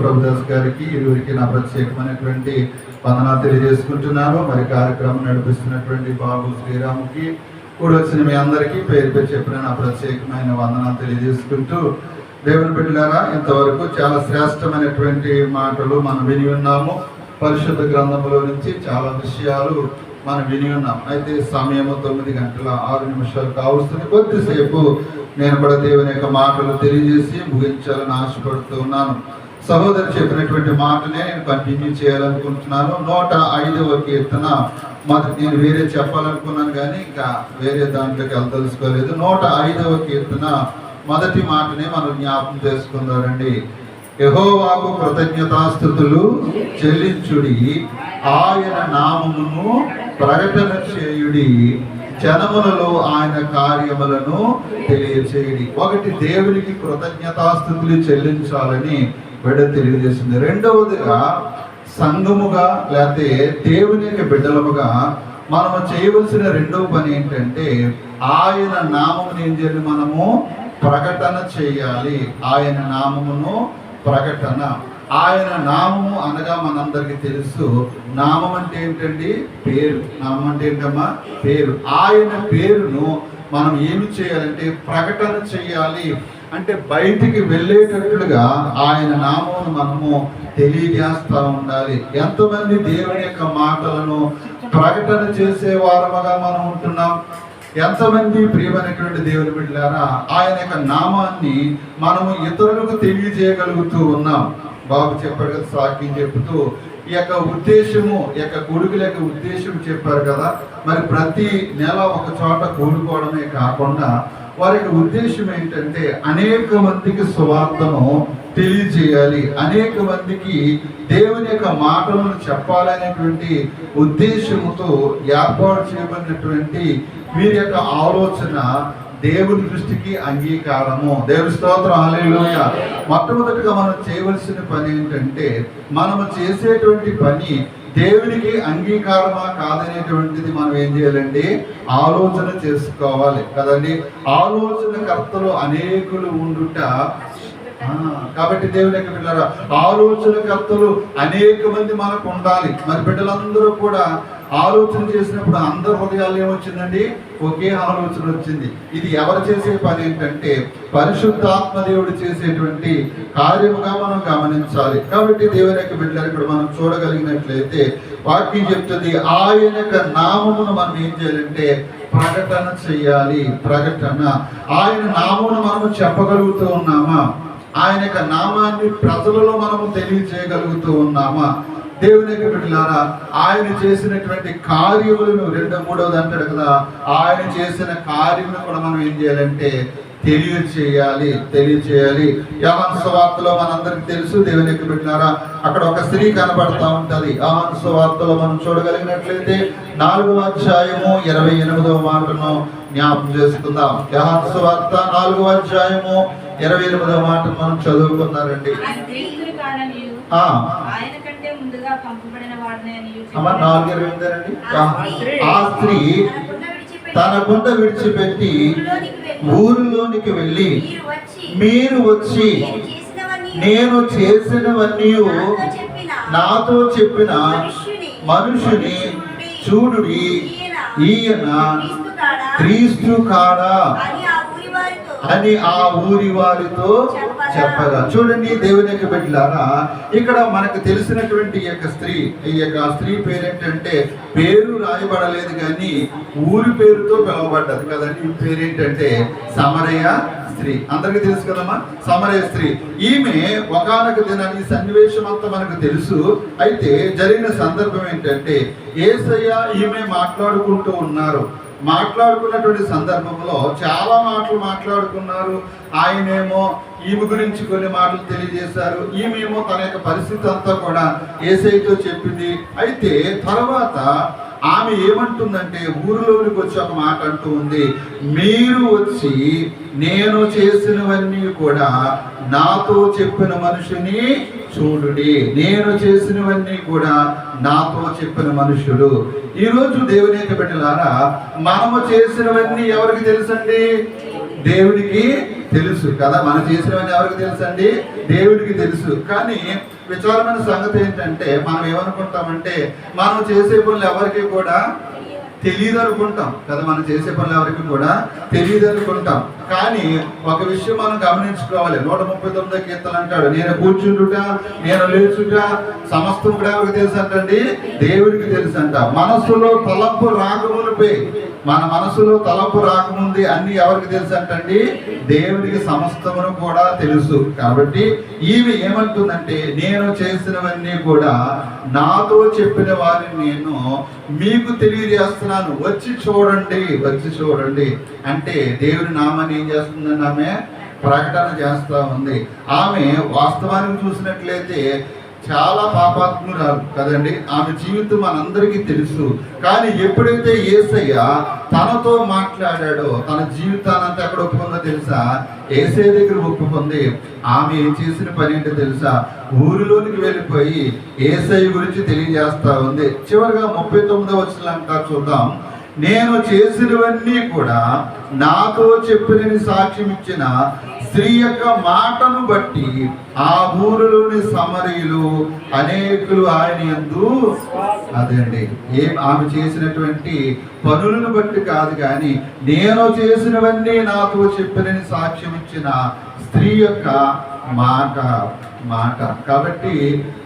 ప్రభుదాస్ గారికి ఇరువురికి నా ప్రత్యేకమైనటువంటి వందన తెలియజేసుకుంటున్నాను. మరి కార్యక్రమం నడిపిస్తున్నటువంటి బాబు శ్రీరాముకి కూడా వచ్చిన మీ అందరికీ పేరు పేరు చెప్పిన నా ప్రత్యేకమైన వందన తెలియజేసుకుంటూ దేవుని బిడ్డలారా ఇంతవరకు చాలా శ్రేష్టమైనటువంటి మాటలు మనం విని ఉన్నాము. పరిశుద్ధ గ్రంథంలో నుంచి చాలా విషయాలు మనం విని ఉన్నాం అయితే సమయము తొమ్మిది గంటల ఆరు నిమిషాలు కావస్తుంది కొద్దిసేపు నేను కూడా దేవుని యొక్క మాటలు తెలియజేసి ముగించాలని ఆశపడుతూ ఉన్నాను. సహోదరు చెప్పినటువంటి మాటనే నేను కంటిన్యూ చేయాలనుకుంటున్నాను. నూట ఐదవ కీర్తన మాకు నేను వేరే చెప్పాలనుకున్నాను కానీ ఇంకా వేరే దాంట్లోకి వెళ్ళదలుచుకోలేదు. నూట ఐదవ కీర్తన మొదటి మాటనే మనం జ్ఞాపకం చేసుకుందారండి యహోవాకు కృతజ్ఞతాస్థుతులు చెల్లించుడి. ఆయన నామమును ప్రకటన చేయుడి. జనములలో ఆయన కార్యములను తెలియచేయడి. ఒకటి దేవునికి కృతజ్ఞతాస్థుతులు చెల్లించాలని బిడ్డ తెలియజేసింది. రెండవదిగా సంఘముగా లేకపోతే దేవుని యొక్క బిడ్డలముగా మనము చేయవలసిన రెండవ పని ఏంటంటే ఆయన నామమును ఏం చేయాలి మనము? ప్రకటన చేయాలి. ఆయన నామమును ప్రకటన. ఆయన నామము అనగా మనందరికి తెలుసు. నామం అంటే ఏంటండి? పేరు. నామం అంటే ఏంటమ్మా? పేరు. ఆయన పేరును మనం ఏమి చేయాలంటే ప్రకటన చేయాలి. అంటే బయటికి వెళ్ళేటట్లుగా ఆయన నామమును మనము తెలియజేస్తా ఉండాలి. ఎంతమంది దేవుని యొక్క మాటలను ప్రకటన చేసే వారముగా మనం ఉంటున్నాం? ఎంతమంది ప్రియమైనటువంటి దేవుని బిడ్డలారా ఆయన యొక్క నామాన్ని మనము ఇతరులకు తెలియజేయగలుగుతూ ఉన్నాం. బాబు చెప్పాడు కదా సాక్యం చెబుతూ ఈ యొక్క ఉద్దేశము ఈ యొక్క కొడుకుల యొక్క ఉద్దేశం చెప్పారు కదా. మరి ప్రతి నెల ఒక చోట కూడుకోవడమే కాకుండా వారి యొక్క ఉద్దేశం ఏంటంటే అనేక మందికి సువార్తను తెలియజేయాలి. అనేక మందికి దేవుని యొక్క మాటలను చెప్పాలనేటువంటి ఉద్దేశముతో ఏర్పాటు చేయబడినటువంటి వీరి యొక్క ఆలోచన దేవుని దృష్టికి అంగీకారము. దేవుని స్తోత్రం హల్లెలూయా. మొట్టమొదటిగా మనం చేయవలసిన పని ఏంటంటే మనము చేసేటువంటి పని దేవునికి అంగీకారమా కాదనేటువంటిది మనం ఏం చేయాలండి ఆలోచన చేసుకోవాలి. కదండి? ఆలోచన కర్తలు అనేకులు ఉండుట కాబట్టి దేవుని యొక్క బిడ్డలారా ఆలోచనకర్తలు అనేక మంది మనకు ఉండాలి. మరి బిడ్డలందరూ కూడా ఆలోచన చేసినప్పుడు అందరి హృదయాలు ఏమొచ్చిందండి? ఒకే ఆలోచన వచ్చింది. ఇది ఎవరు చేసే పని ఏంటంటే పరిశుద్ధాత్మ దేవుడు చేసేటువంటి కార్యముగా మనం గమనించాలి. కాబట్టి దేవుని యొక్క బిడ్డలు ఇక్కడ మనం చూడగలిగినట్లయితే వాక్యం చెప్తుంది ఆయన యొక్క నామమును మనం ఏం చేయాలంటే ప్రకటన చెయ్యాలి ప్రకటన. ఆయన నామమును మనము చెప్పగలుగుతూ ఉన్నామా? ఆయన యొక్క నామాన్ని ప్రజలలో మనము తెలియజేయగలుగుతూ ఉన్నామా? దేవుని యొక్క బిడ్డలారా ఆయన చేసినటువంటి కార్యములను రెండో మూడవది అంటాడు కదా ఆయన చేసిన కార్యములను కూడా మనం ఏం చేయాలంటే తెలియచేయాలి తెలియచేయాలి. యవన్ సువార్తలో మనందరికి తెలుసు దేవుని యొక్క బిడ్డలారా అక్కడ ఒక స్త్రీ కనబడతా ఉంటది. యవన్ సువార్తలో మనం చూడగలిగినట్లయితే నాలుగవ అధ్యాయము ఇరవై ఎనిమిదవ మాటను జ్ఞాపకం చేసుకుందాం. యవన్ సువార్త నాలుగవ అధ్యాయము ఇరవై ఎనిమిదవ మాట మనం చదువుకున్నారండి ఆయన పంపబడిన వాడిని ఆ, స్త్రీ. తన గుండ విడిచిపెట్టి ఊరిలోనికి వెళ్ళి మీరు వచ్చి నేను చేసినవన్నీ నేను చేసినవన్నీ నాతో చెప్పిన మనుషుని చూడుడి ఈయన క్రీస్తు కాడా? అని ఆ ఊరి వారితో చెప్పగా చూడండి దేవుని యొక్క బిడ్డలారా ఇక్కడ మనకు తెలిసినటువంటి ఈ యొక్క స్త్రీ ఈ యొక్క స్త్రీ పేరేంటంటే పేరు రాయబడలేదు కానీ ఊరి పేరుతో పిలువబడ్డది కదండి. ఈ పేరేంటంటే సమరయ స్త్రీ. అందరికీ తెలుసు కదమ్మా? సమరయ స్త్రీ. ఈమె ఒకనొక దినాన్ని సన్నివేశం అంతా మనకు తెలుసు. అయితే జరిగిన సందర్భం ఏంటంటే ఏసయ్య ఈమె మాట్లాడుకుంటూ ఉన్నారు. మాట్లాడుకున్నటువంటి సందర్భంలో చాలా మాటలు మాట్లాడుకున్నారు. ఆయనేమో ఈమె గురించి కొన్ని మాటలు తెలియజేశారు. ఈమెమో తన యొక్క పరిస్థితి అంతా కూడా ఏసైతో చెప్పింది. అయితే తర్వాత ఆమె ఏమంటుందంటే ఊరిలోనికి వచ్చి ఒక మాట అంటూ ఉంది. మీరు వచ్చి నేను చేసినవన్నీ కూడా నాతో చెప్పిన మనుషుని చూడుడి నేను చేసినవన్నీ కూడా నాతో చెప్పిన మనుషుడు ఈ రోజు దేవుని యొక్క బిడ్డలారా మనము చేసినవన్నీ ఎవరికి తెలుసండి? దేవుడికి తెలుసు కదా మనం చేసినవన్నీ ఎవరికి తెలుసండి? దేవుడికి తెలుసు. కానీ విచారమైన సంగతి ఏంటంటే మనం ఏమనుకుంటామంటే మనం చేసే పనులు ఎవరికి కూడా తెలియదు అనుకుంటాం కదా మనం చేసే పనులు ఎవరికి కూడా తెలియదు అనుకుంటాం కానీ ఒక విషయం మనం గమనించుకోవాలి. నూట ముప్పై తొమ్మిదో కీర్తన అంటాడు నేను కూర్చుంటుట నేను లేచుట సమస్తం కూడా ఎవరికి తెలుసు అంటండి దేవుడికి తెలుసు అంట మనస్సులో తలంపు రాకమునిపై మన మనసులో తలంపు రాకముంది అన్ని ఎవరికి తెలుసు అంటండి? దేవుడికి సమస్తమును కూడా తెలుసు. కాబట్టి ఈమె ఏమంటుందంటే నేను చేసినవన్నీ కూడా నాతో చెప్పిన వారిని నేను మీకు తెలియజేస్తున్నాను. వచ్చి చూడండి వచ్చి చూడండి. అంటే దేవుని నామాన్ని ఏం చేస్తుందండి ఆమె? ప్రకటన చేస్తూ ఉంది. ఆమె వాస్తవానికి చూసినట్లయితే చాలా పాపాత్మురాలు కదండి. ఆమె జీవితం మనందరికీ తెలుసు. కానీ ఎప్పుడైతే ఏసయ్య తనతో మాట్లాడాడో తన జీవితానంతా ఎక్కడ ఒప్పుకుందో తెలుసా? ఏసై దగ్గర ఒప్పుకుంది. ఆమె ఏం చేసిన పని ఏంటో తెలుసా? ఊరిలోనికి వెళ్ళిపోయి ఏసై గురించి తెలియజేస్తా ఉంది. చివరిగా ముప్పై తొమ్మిదో వచ్చిన చూద్దాం. నేను చేసినవన్నీ కూడా నాతో చెప్పినని సాక్ష్యం ఇచ్చిన స్త్రీ యొక్క మాటను బట్టి ఆ ఊరిలోని సమరీలు అనేకులు ఆయన ఎందు అదే అండి. ఏం ఆమె చేసినటువంటి పనులను బట్టి కాదు కానీ నేను చేసినవన్నీ నాతో చెప్పినని సాక్ష్యం ఇచ్చిన స్త్రీ యొక్క మాట మాట. కాబట్టి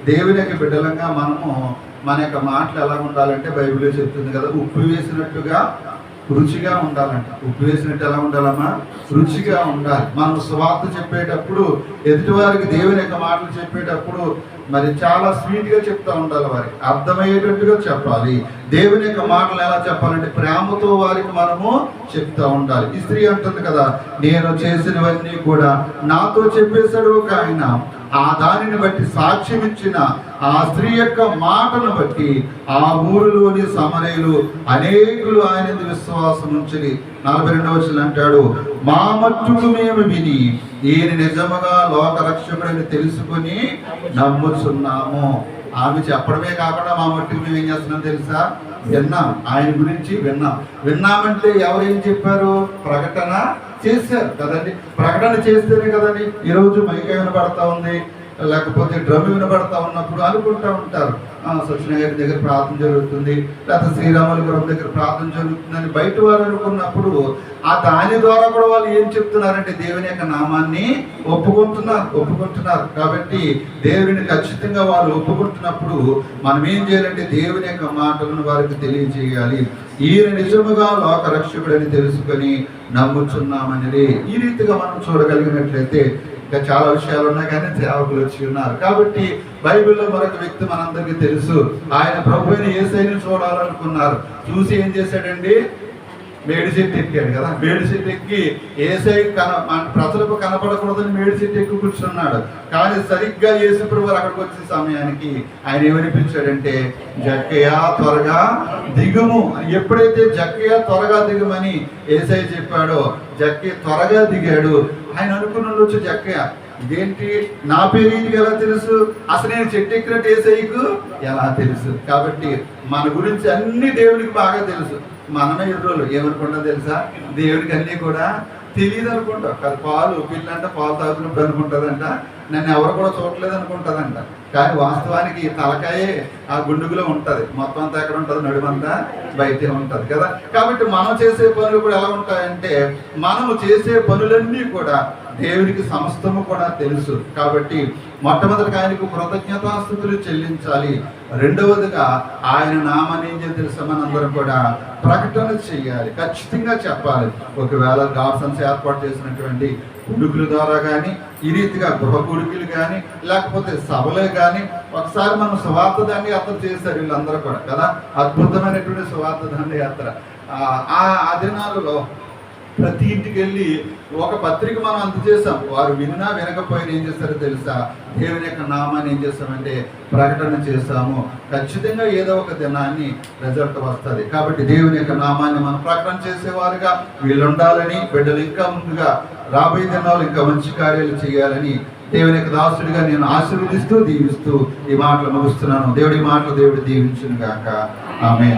దేవుని యొక్క బిడ్డలంగా మనము మన యొక్క మాటలు ఎలా ఉండాలంటే బైబిల్లో చెప్తుంది కదా ఉప్పు వేసినట్టుగా రుచిగా ఉండాలంట. ఉప్పు వేసినట్టు ఎలా ఉండాలమ్మా? రుచిగా ఉండాలి. మనం స్వార్థ చెప్పేటప్పుడు ఎదుటివారికి దేవుని యొక్క మాటలు చెప్పేటప్పుడు మరి చాలా స్వీట్గా చెప్తా ఉండాలి వారికి. అర్థమయ్యేటట్టుగా చెప్పాలి. దేవుని యొక్క మాటలు ఎలా చెప్పాలంటే ప్రేమతో వారికి మనము చెప్తా ఉండాలి. ఈ స్త్రీ అంటుంది కదా నేను చేసినవన్నీ కూడా నాతో చెప్పేశాడు ఒక ఆయన. ఆ దానిని బట్టి సాక్ష్యం ఇచ్చిన ఆ స్త్రీ యొక్క మాటను బట్టి ఆ ఊరిలోని సమరయులు అనేకులు ఆయన విశ్వాసం ఉంచి నలభై రెండవ అంటాడు మా మట్టుకు మేము విని ఈయన నిజముగా లోక రక్షకుడని తెలుసుకొని నమ్ముచున్నాము. ఆమె చెప్పడమే కాకుండా మా మట్టుకు మేము ఏం చేస్తున్నాం తెలుసా? విన్నాం. ఆయన గురించి విన్నాం. విన్నామంటే ఎవరు ఏం చెప్పారు? ప్రకటన చేశారు కదండి? ప్రకటన చేస్తేనే కదండి ఈరోజు మైక వినబడతా ఉంది లేకపోతే డ్రమ్ వినబడతా ఉన్నప్పుడు అనుకుంటా ఉంటారు. ఆ, గారి దగ్గర ప్రార్థన జరుగుతుంది. లేకపోతే శ్రీరాములపురం దగ్గర ప్రార్థన జరుగుతుందని బయట వారు అనుకున్నప్పుడు ఆ దాని ద్వారా కూడా వాళ్ళు ఏం చెప్తున్నారంటే దేవుని యొక్క నామాన్ని ఒప్పుకుంటున్నారు ఒప్పుకుంటున్నారు. కాబట్టి దేవుని ఖచ్చితంగా వాళ్ళు ఒప్పుకుంటున్నప్పుడు మనం ఏం చేయాలంటే దేవుని యొక్క మాటలను వారికి తెలియజేయాలి. ఈయన నిజముగా లోక రక్షకుడని తెలుసుకొని నమ్ముచున్నామనేది ఈ రీతిగా మనం చూడగలిగినట్లయితే ఇంకా చాలా విషయాలు ఉన్నాయి కానీ సేవకులు వచ్చి ఉన్నారు. కాబట్టి బైబిల్లో మరొక వ్యక్తి మనందరికీ తెలుసు. ఆయన ప్రభు అయిన ఏసైని చూడాలనుకున్నారు. చూసి ఏం చేశాడండి? మేడి చెట్టు ఎక్కాడు కదా. మేడి చెట్టు ఎక్కి ఏసై కన ప్రజలకు కనపడకూడదని మేడి చెట్టు ఎక్కి కూర్చున్నాడు. కానీ సరిగ్గా యేసుప్రభు అక్కడికి వచ్చే సమయానికి ఆయన ఏమనిపించాడంటే జక్కయ్య త్వరగా దిగుము. ఎప్పుడైతే జక్కయ్య త్వరగా దిగుమని ఏసై చెప్పాడో జక్కయ్య త్వరగా దిగాడు. ఆయన అనుకున్న వచ్చి జక్కయ్య ఇదేంటి? నా పేరు ఈయనకి ఎలా తెలుసు? అసలు నేను చెట్టు ఎక్కినట్టు ఏసైకు ఎలా తెలుసు? కాబట్టి మన గురించి అన్ని దేవుడికి బాగా తెలుసు. మనమే ఎదురోళ్ళు ఏమనుకుంటా తెలుసా? దేవుడికి అన్నీ కూడా తెలియదు అనుకుంటావు కాదు పాలు పిల్లంట పాలు తాగుతున్నప్పుడు అనుకుంటుందంట. నన్ను ఎవరు కూడా చూడలేదు అనుకుంటుందంట. కానీ వాస్తవానికి తలకాయే ఆ గుండుగులో ఉంటుంది. మొత్తం అంతా ఎక్కడ ఉంటుంది నడుమంతా బయటే ఉంటది కదా. కాబట్టి మనం చేసే పనులు కూడా ఎలా ఉంటాయంటే మనము చేసే పనులన్నీ కూడా దేవునికి సమస్తము కూడా తెలుసు. కాబట్టి మొట్టమొదటిగా ఆయనకు కృతజ్ఞతాస్థుతులు చెల్లించాలి. రెండవదిగా ఆయన నామాన్ని ఏం చేయాలి మనందరం కూడా ప్రకటన చేయాలి. ఖచ్చితంగా చెప్పాలి. ఒకవేళ గార్సన్స్ ఏర్పాటు చేసినటువంటి ఉడుకుల ద్వారా కానీ ఈ రీతిగా గృహ కుడుకులు కానీ లేకపోతే సభలే కానీ ఒకసారి మనం సువార్త దాన్ని యాత్ర చేశారు వీళ్ళందరూ కూడా కదా? అద్భుతమైనటువంటి సువార్త దాన్ని యాత్ర. ఆ- ఆ దినాలలో ప్రతి ఇంటికి వెళ్ళి ఒక పత్రిక మనం అందజేసాం వారు విన్నా వినకపోయినా ఏం చేస్తారో తెలుసా? దేవుని యొక్క నామాన్ని ఏం చేస్తామంటే ప్రకటన చేస్తాము. ఖచ్చితంగా ఏదో ఒక దినాన్ని రిజల్ట్ వస్తుంది. కాబట్టి దేవుని యొక్క నామాన్ని మనం ప్రకటన చేసేవారుగా వీళ్ళు ఉండాలని బిడ్డలు ఇంకా ముందుగా రాబోయే దినాలు ఇంకా మంచి కార్యాలు చేయాలని దేవుని యొక్క దాసుడిగా నేను ఆశీర్వదిస్తూ దీవిస్తూ ఈ మాటలు ముగుస్తున్నాను. దేవుడి మాటలు దేవుడు దీవించును గాక ఆమె